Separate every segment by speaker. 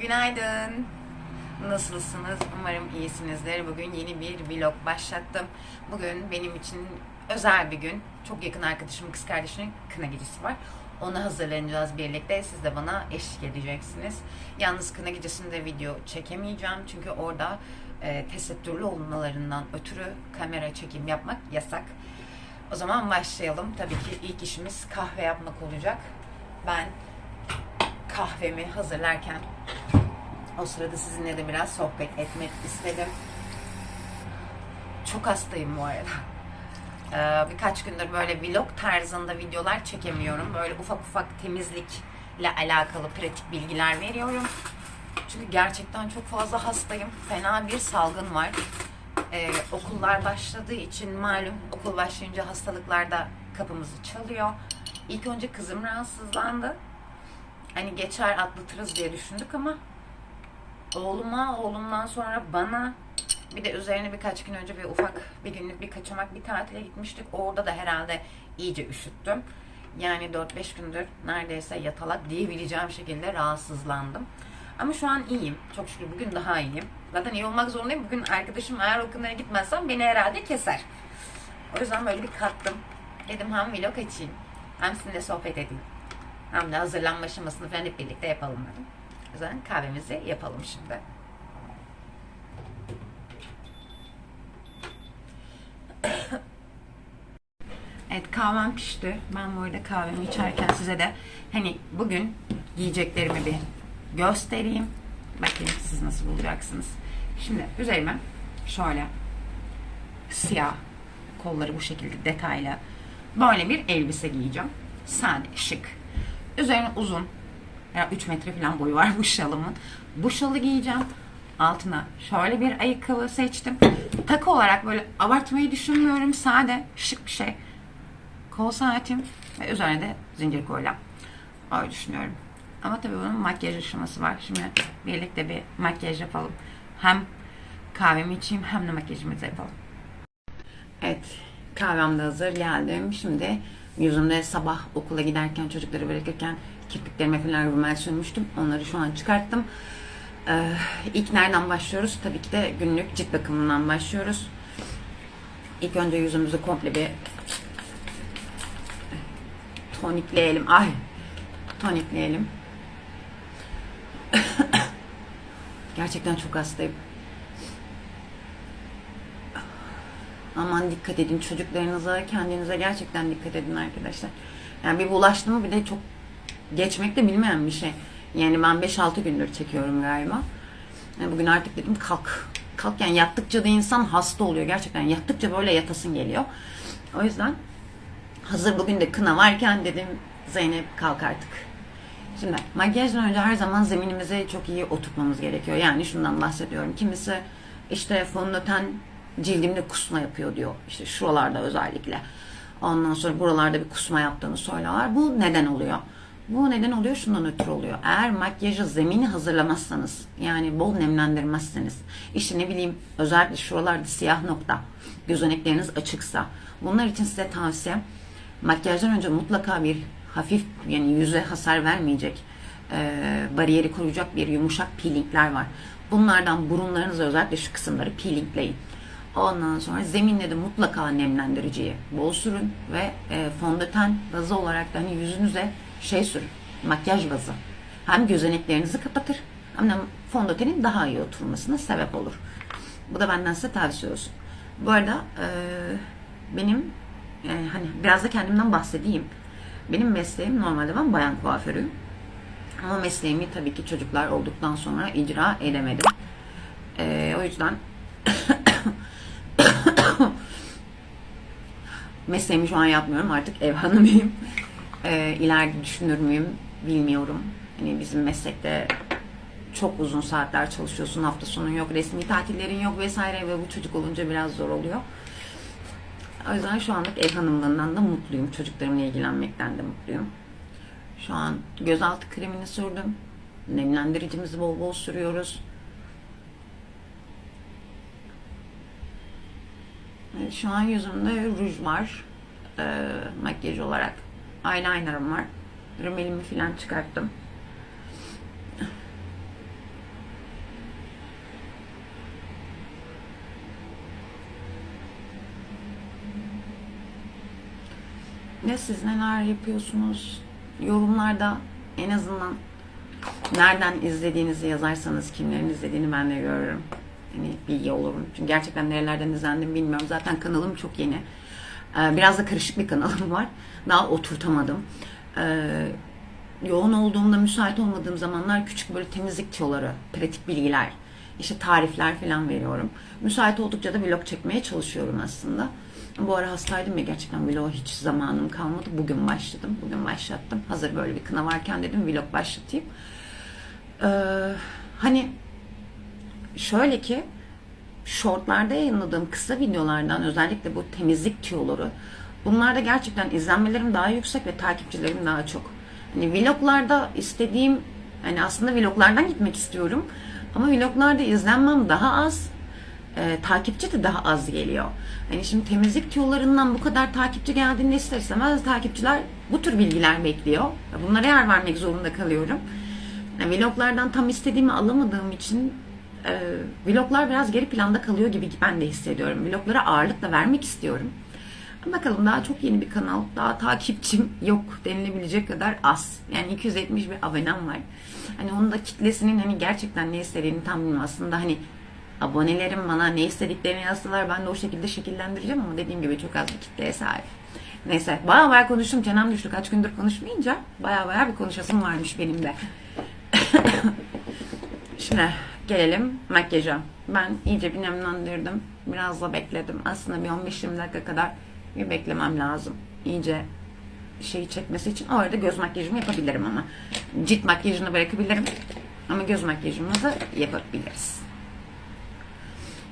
Speaker 1: Günaydın. Nasılsınız? Umarım iyisinizdir. Bugün yeni bir vlog başlattım. Bugün benim için özel bir gün. Çok yakın arkadaşımın kız kardeşinin kına gecesi var. Ona hazırlanacağız birlikte. Siz de bana eşlik edeceksiniz. Yalnız kına gecesinde video çekemeyeceğim. Çünkü orada e, tesettürlü olmalarından ötürü kamera çekim yapmak yasak. O zaman başlayalım. Tabii ki ilk işimiz kahve yapmak olacak. Ben kahvemi hazırlarken o sırada sizinle de biraz sohbet etmek istedim. Çok hastayım bu arada. Ee, birkaç gündür böyle vlog tarzında videolar çekemiyorum. Böyle ufak ufak temizlikle alakalı pratik bilgiler veriyorum. Çünkü gerçekten çok fazla hastayım. Fena bir salgın var. Ee, okullar başladığı için malum okul başlayınca hastalıklar da kapımızı çalıyor. İlk önce kızım rahatsızlandı. Hani geçer atlatırız diye düşündük ama oğluma, oğlumdan sonra bana bir de üzerine birkaç gün önce bir ufak bir günlük bir kaçamak bir tatile gitmiştik. Orada da herhalde iyice üşüttüm. Yani 4-5 gündür neredeyse yatalak diyebileceğim şekilde rahatsızlandım. Ama şu an iyiyim. Çok şükür bugün daha iyiyim. Zaten iyi olmak zorundayım. Bugün arkadaşım eğer okullara gitmezsem beni herhalde keser. O yüzden böyle bir kattım. Dedim hem vlog açayım hem sizinle sohbet edeyim. Hem de hazırlanma aşamasını falan hep birlikte yapalım dedim. O yüzden kahvemizi yapalım şimdi. Evet kahvem pişti. Ben bu arada kahvemi içerken size de hani bugün giyeceklerimi bir göstereyim. Bakayım siz nasıl bulacaksınız. Şimdi üzerime şöyle siyah kolları bu şekilde detaylı böyle bir elbise giyeceğim. Sade, şık. Üzerine uzun yani 3 metre falan boyu var bu şalımın. Bu şalı giyeceğim. Altına şöyle bir ayakkabı seçtim. Takı olarak böyle abartmayı düşünmüyorum. Sade, şık bir şey. Kol saatim ve üzerine de zincir kolyem. Öyle düşünüyorum. Ama tabii bunun makyaj aşaması var. Şimdi birlikte bir makyaj yapalım. Hem kahvemi içeyim hem de makyajımızı yapalım. Evet, kahvem de hazır geldim. Şimdi yüzümde sabah okula giderken çocukları bırakırken kirpiklerime falan rümel sürmüştüm. Onları şu an çıkarttım. Ee, ilk nereden başlıyoruz? Tabii ki de günlük cilt bakımından başlıyoruz. İlk önce yüzümüzü komple bir tonikleyelim. Ay, tonikleyelim. Gerçekten çok hastayım. Aman dikkat edin çocuklarınıza, kendinize gerçekten dikkat edin arkadaşlar. Yani bir bulaştı mı bir de çok geçmek de bilmeyen bir şey. Yani ben 5-6 gündür çekiyorum galiba. Yani bugün artık dedim kalk. Kalk yani yattıkça da insan hasta oluyor gerçekten. Yattıkça böyle yatasın geliyor. O yüzden hazır bugün de kına varken dedim Zeynep kalk artık. Şimdi makyajdan önce her zaman zeminimizi çok iyi oturtmamız gerekiyor. Yani şundan bahsediyorum. Kimisi işte fondöten cildimde kusma yapıyor diyor. İşte şuralarda özellikle. Ondan sonra buralarda bir kusma yaptığını söylüyorlar. Bu neden oluyor? Bu neden oluyor? Şundan ötürü oluyor. Eğer makyajı zemini hazırlamazsanız yani bol nemlendirmezseniz işte ne bileyim özellikle şuralarda siyah nokta gözenekleriniz açıksa bunlar için size tavsiyem makyajdan önce mutlaka bir hafif yani yüze hasar vermeyecek e, bariyeri koruyacak bir yumuşak peelingler var. Bunlardan burunlarınızı özellikle şu kısımları peelingleyin. Ondan sonra zeminle de mutlaka nemlendiriciyi bol sürün ve e, fondöten bazı olarak da hani yüzünüze şey sürün. Makyaj bazı. Hem gözeneklerinizi kapatır hem de fondötenin daha iyi oturmasına sebep olur. Bu da benden size tavsiye olsun. Bu arada e, benim e, hani biraz da kendimden bahsedeyim. Benim mesleğim normalde ben bayan kuaförüyüm. Ama mesleğimi tabii ki çocuklar olduktan sonra icra edemedim. E, o yüzden mesleğimi şu an yapmıyorum. Artık ev hanımıyım. E, ileride düşünür müyüm bilmiyorum. Hani bizim meslekte çok uzun saatler çalışıyorsun. Hafta sonun yok, resmi tatillerin yok vesaire ve bu çocuk olunca biraz zor oluyor. O yüzden şu anlık ev hanımlığından da mutluyum. Çocuklarımla ilgilenmekten de mutluyum. Şu an gözaltı kremini sürdüm. Nemlendiricimizi bol bol sürüyoruz. şu an yüzümde ruj var. E, makyaj olarak eyelinerım var. Rümelimi falan çıkarttım. Ve siz neler yapıyorsunuz? Yorumlarda en azından nereden izlediğinizi yazarsanız kimlerin izlediğini ben de görürüm. Hani bilgi olurum. Çünkü gerçekten nerelerden izlendim bilmiyorum. Zaten kanalım çok yeni. Ee, Biraz da karışık bir kanalım var. Daha oturtamadım. Ee, yoğun olduğumda, müsait olmadığım zamanlar küçük böyle temizlik tiyoları, pratik bilgiler, işte tarifler falan veriyorum. Müsait oldukça da vlog çekmeye çalışıyorum aslında. Bu ara hastaydım ya gerçekten vlog hiç zamanım kalmadı. Bugün başladım, bugün başlattım. Hazır böyle bir kına varken dedim vlog başlatayım. Ee, hani şöyle ki shortlarda yayınladığım kısa videolardan özellikle bu temizlik tüyoları bunlarda gerçekten izlenmelerim daha yüksek ve takipçilerim daha çok. Hani vloglarda istediğim hani aslında vloglardan gitmek istiyorum ama vloglarda izlenmem daha az e, takipçi de daha az geliyor. Hani şimdi temizlik tüyolarından bu kadar takipçi geldiğinde ister istemez takipçiler bu tür bilgiler bekliyor. Bunlara yer vermek zorunda kalıyorum. Yani vloglardan tam istediğimi alamadığım için e, vloglar biraz geri planda kalıyor gibi ben de hissediyorum. Vloglara ağırlık da vermek istiyorum. Bakalım daha çok yeni bir kanal. Daha takipçim yok denilebilecek kadar az. Yani 270 bir abonem var. Hani onun da kitlesinin hani gerçekten ne istediğini tam bilmiyorum. Aslında hani abonelerim bana ne istediklerini yazsalar ben de o şekilde şekillendireceğim ama dediğim gibi çok az bir kitleye sahip. Neyse baya baya konuştum. Çenem düştü. Kaç gündür konuşmayınca baya baya bir konuşasım varmış benim de. Şimdi gelelim makyaja. Ben iyice bir nemlendirdim. Biraz da bekledim. Aslında bir 15-20 dakika kadar bir beklemem lazım. İyice şeyi çekmesi için. O arada göz makyajımı yapabilirim ama. Cilt makyajını bırakabilirim. Ama göz makyajımızı yapabiliriz.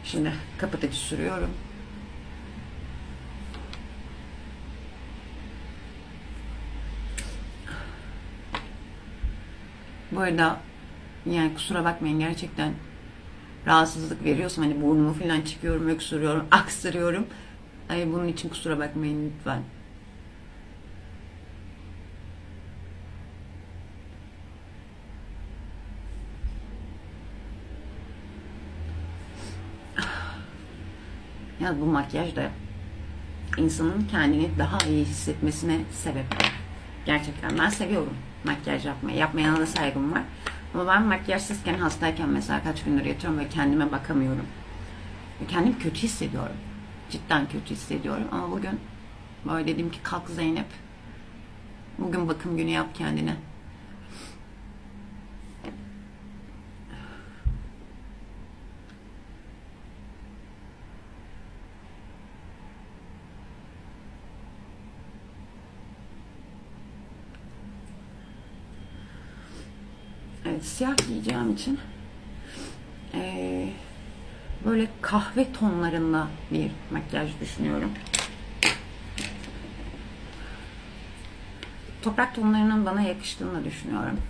Speaker 1: Şimdi kapatıcı sürüyorum. Bu arada yani kusura bakmayın gerçekten rahatsızlık veriyorsam hani burnumu falan çıkıyorum, öksürüyorum, aksırıyorum. Ay bunun için kusura bakmayın lütfen. Ya bu makyaj da insanın kendini daha iyi hissetmesine sebep. Gerçekten ben seviyorum makyaj yapmayı. Yapmayana da saygım var. Ama ben makyajsızken hastayken mesela kaç gündür yatıyorum ve kendime bakamıyorum. Ve kendimi kötü hissediyorum. Cidden kötü hissediyorum. Ama bugün böyle dedim ki kalk Zeynep. Bugün bakım günü yap kendine. Evet, siyah giyeceğim için eee, böyle kahve tonlarında bir makyaj düşünüyorum. Toprak tonlarının bana yakıştığını düşünüyorum.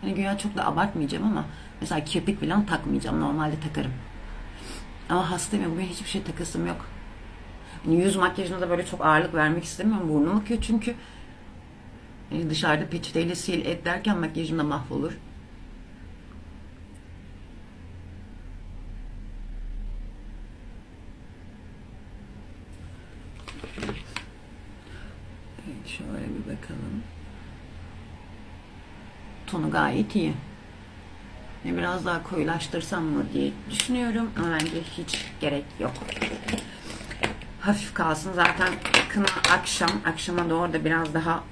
Speaker 1: Hani güya çok da abartmayacağım ama mesela kirpik falan takmayacağım. Normalde takarım. Ama hastayım ya bugün hiçbir şey takasım yok. Hani yüz makyajına da böyle çok ağırlık vermek istemiyorum. Burnum akıyor çünkü hani dışarıda peçeteyle sil et derken makyajım da mahvolur. Evet, şöyle bir bakalım. Tonu gayet iyi. Yani Biraz daha koyulaştırsam mı diye düşünüyorum ama bence hiç gerek yok hafif kalsın. Zaten kına akşam, akşama doğru da biraz daha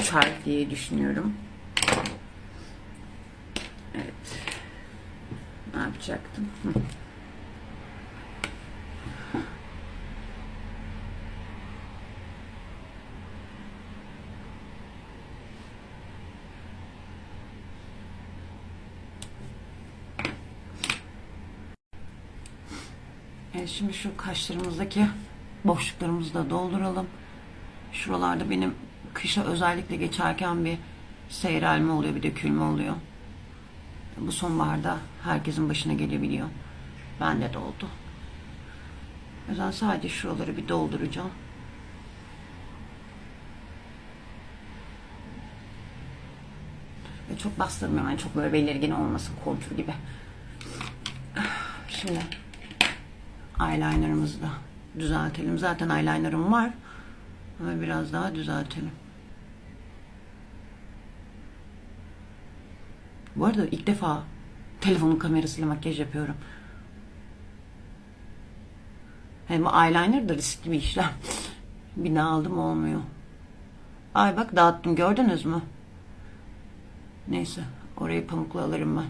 Speaker 1: uçar diye düşünüyorum. Evet. Ne yapacaktım? Hı. Evet, şimdi şu kaşlarımızdaki boşluklarımızı da dolduralım. Şuralarda benim kışa özellikle geçerken bir seyrelme oluyor, bir dökülme oluyor. Bu sonbaharda herkesin başına gelebiliyor. Bende de oldu. O yüzden sadece şuraları bir dolduracağım. Ve çok bastırmıyorum. Yani çok böyle belirgin olmasın kontur gibi. Şimdi Eyelinerımızı da düzeltelim. Zaten eyelinerım var. Ama biraz daha düzeltelim. Bu arada ilk defa telefonun kamerasıyla makyaj yapıyorum. Hem eyeliner da riskli bir işlem. Bir daha aldım olmuyor. Ay bak dağıttım gördünüz mü? Neyse orayı pamukla alırım ben.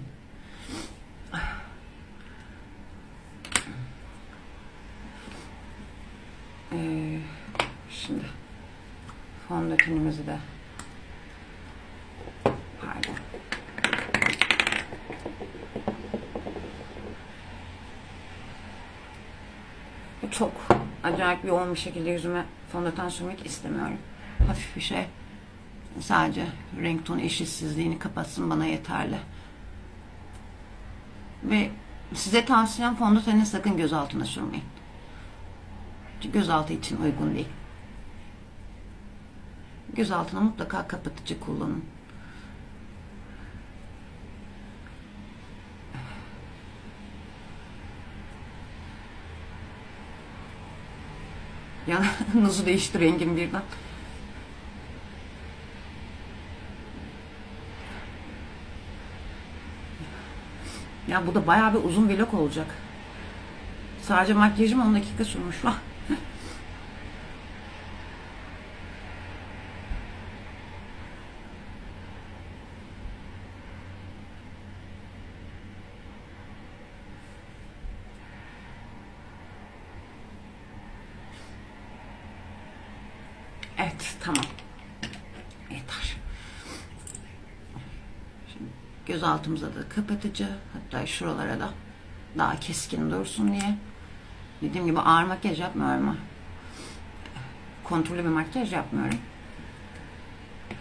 Speaker 1: Ee, şimdi fondötenimizi de pardon. Çok acayip yoğun bir şekilde yüzüme fondöten sürmek istemiyorum. Hafif bir şey. Sadece renk tonu eşitsizliğini kapatsın bana yeterli. Ve size tavsiyem fondöteni sakın göz altına sürmeyin. Çünkü gözaltı için uygun değil. Göz altına mutlaka kapatıcı kullanın. Ya nasıl değişti rengim birden. Ya bu da bayağı bir uzun vlog olacak. Sadece makyajım 10 dakika sürmüş lan. Evet tamam. Yeter. Şimdi göz altımıza da kapatıcı hatta şuralara da daha keskin dursun diye. Dediğim gibi ağır makyaj yapmıyorum kontrollü bir makyaj yapmıyorum.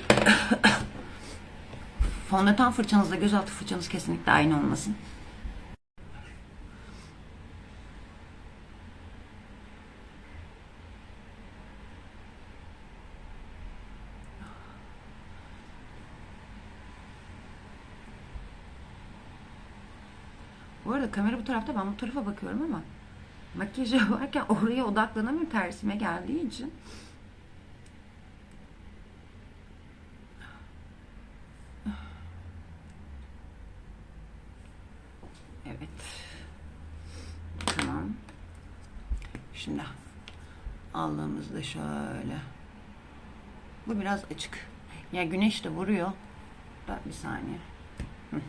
Speaker 1: Fondöten fırçanızla gözaltı fırçanız kesinlikle aynı olmasın. Kamera bu tarafta ben bu tarafa bakıyorum ama makyaj yaparken oraya odaklanamıyorum tersime geldiği için. Evet. Tamam. Şimdi aldığımızda şöyle. Bu biraz açık. Ya güneş de vuruyor. Da bir saniye. Hı.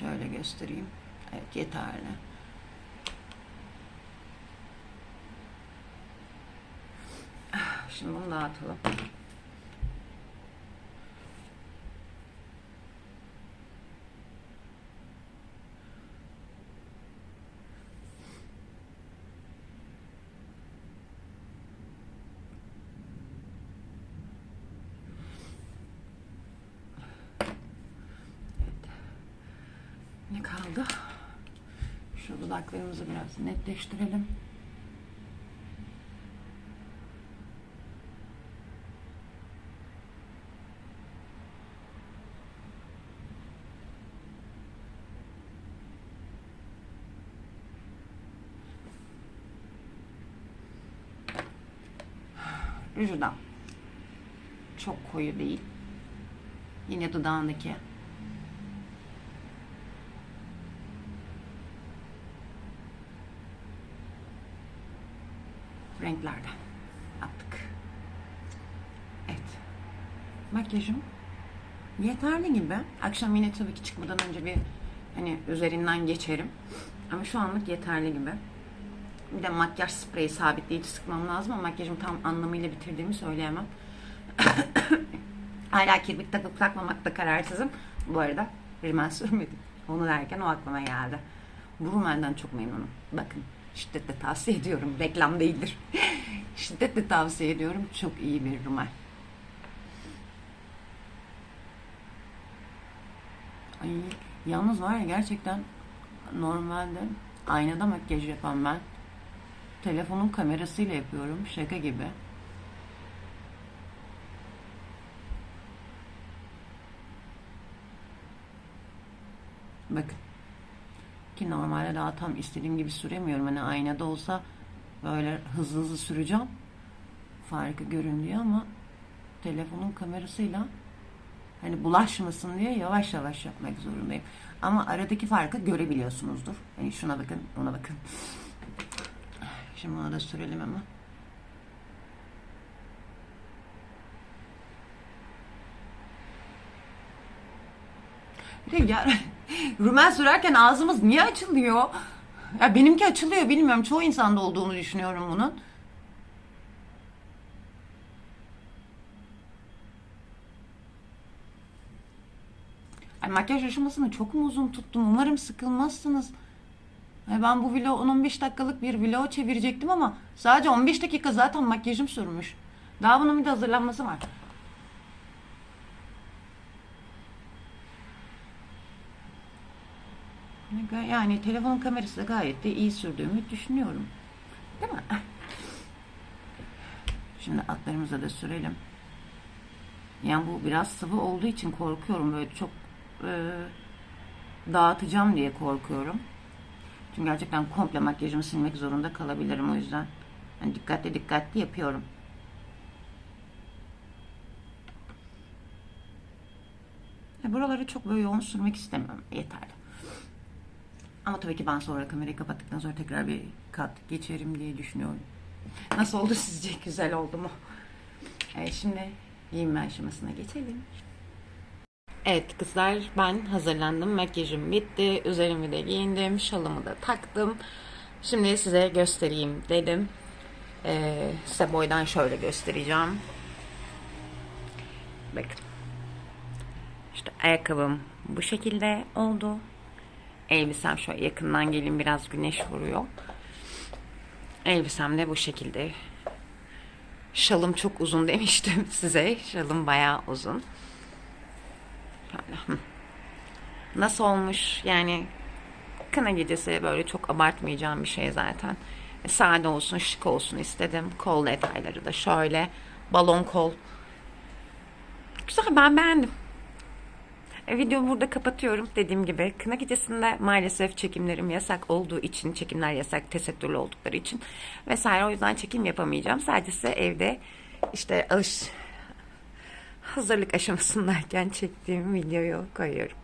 Speaker 1: Şöyle göstereyim. Evet yeterli. Şimdi bunu dağıtalım. Kaldı? Şu dudaklarımızı biraz netleştirelim. Rujudan. Çok koyu değil. Yine dudağındaki renklerden yaptık. Evet. Makyajım yeterli gibi. Akşam yine tabii ki çıkmadan önce bir hani üzerinden geçerim. Ama şu anlık yeterli gibi. Bir de makyaj spreyi sabitleyici sıkmam lazım ama makyajımı tam anlamıyla bitirdiğimi söyleyemem. Hala kirpik takıp takmamakta kararsızım. Bu arada rimel sürmedim. Onu derken o aklıma geldi. Bu rumelden çok memnunum. Bakın şiddetle tavsiye ediyorum. Reklam değildir. şiddetle tavsiye ediyorum. Çok iyi bir rumel. Ay, yalnız var ya gerçekten normalde aynada makyaj yapan ben telefonun kamerasıyla yapıyorum. Şaka gibi. Bakın. Ki normalde daha tam istediğim gibi süremiyorum. Hani aynada olsa böyle hızlı hızlı süreceğim. Farkı görün diye ama telefonun kamerasıyla hani bulaşmasın diye yavaş yavaş yapmak zorundayım. Ama aradaki farkı görebiliyorsunuzdur. Hani şuna bakın, ona bakın. Şimdi ona da sürelim ama. Bir de ya, Rümen sürerken ağzımız niye açılıyor? Ya benimki açılıyor bilmiyorum. Çoğu insanda olduğunu düşünüyorum bunun. Ay, makyaj aşamasını çok mu uzun tuttum? Umarım sıkılmazsınız. Ay, ben bu vlog 10-15 dakikalık bir vlog çevirecektim ama sadece 15 dakika zaten makyajım sürmüş. Daha bunun bir de hazırlanması var. Yani telefonun kamerası da gayet de iyi sürdüğümü düşünüyorum. Değil mi? Şimdi atlarımıza da sürelim. Yani bu biraz sıvı olduğu için korkuyorum. Böyle çok e, dağıtacağım diye korkuyorum. Çünkü gerçekten komple makyajımı silmek zorunda kalabilirim o yüzden. Yani dikkatli dikkatli yapıyorum. Ya buraları çok böyle yoğun sürmek istemiyorum. Yeterli. Ama tabii ki ben sonra kamerayı kapattıktan sonra tekrar bir kat geçerim diye düşünüyorum. Nasıl oldu sizce? Güzel oldu mu? Evet şimdi giyinme aşamasına geçelim. Evet kızlar ben hazırlandım. Makyajım bitti. Üzerimi de giyindim. Şalımı da taktım. Şimdi size göstereyim dedim. Ee, size boydan şöyle göstereceğim. Bakın. İşte ayakkabım bu şekilde oldu. Elbisem şöyle yakından gelin biraz güneş vuruyor. Elbisem de bu şekilde. Şalım çok uzun demiştim size. Şalım bayağı uzun. Şöyle. Nasıl olmuş? Yani kına gecesi böyle çok abartmayacağım bir şey zaten. E, Sade olsun, şık olsun istedim. Kol detayları da şöyle. Balon kol. Güzel ben beğendim. E, Videomu burada kapatıyorum. Dediğim gibi kına gecesinde maalesef çekimlerim yasak olduğu için, çekimler yasak, tesettürlü oldukları için vesaire o yüzden çekim yapamayacağım. Sadece size evde işte alış hazırlık aşamasındayken çektiğim videoyu koyuyorum.